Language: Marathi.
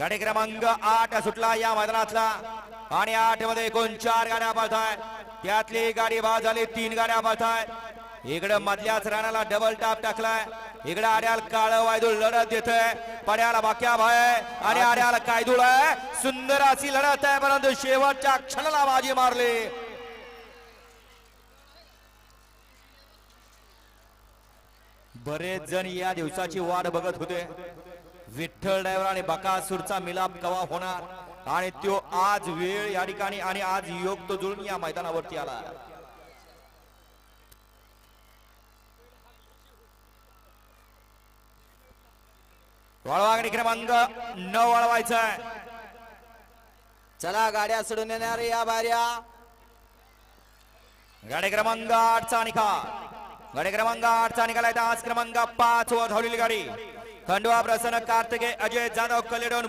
गाडी क्रमांक आठ सुटला या मैदानातला. आणि आठमध्ये एकूण चार गाड्या आहेत त्यातली गाडी बाद झाली तीन गाड्या आहेत इकडे मधल्याच राणाला डबल टाप टाकलाय. इकडे आड्याल काळ वायदूळ लढत देत पड्याला बाक्या भाय. आणि आड्याला कायदूळ आहे. सुंदर अशी लढत आहे परंतु शेवटच्या क्षणाला बाजी मारली. बरेच जण या दिवसाची वाट बघत होते. विठ्ठल ड्रायव्हर आणि बकासूरचा मिलाप कवा होणार? आणि तो आज वेळ या ठिकाणी आणि आज योग तो जुळून या मैदानावरती आला. वळवागणी क्रमांक न वळवायचा चला गाड्या सोडून येणार या बाऱ्या. गाडी क्रमांक आठचा निकाल. गाडी क्रमांक आठचा निकाल आहे. आज क्रमांक पाच वर धावलेली गाडी. खंडवा प्रसन्न कार्तिके अजय जाधव कलेडोन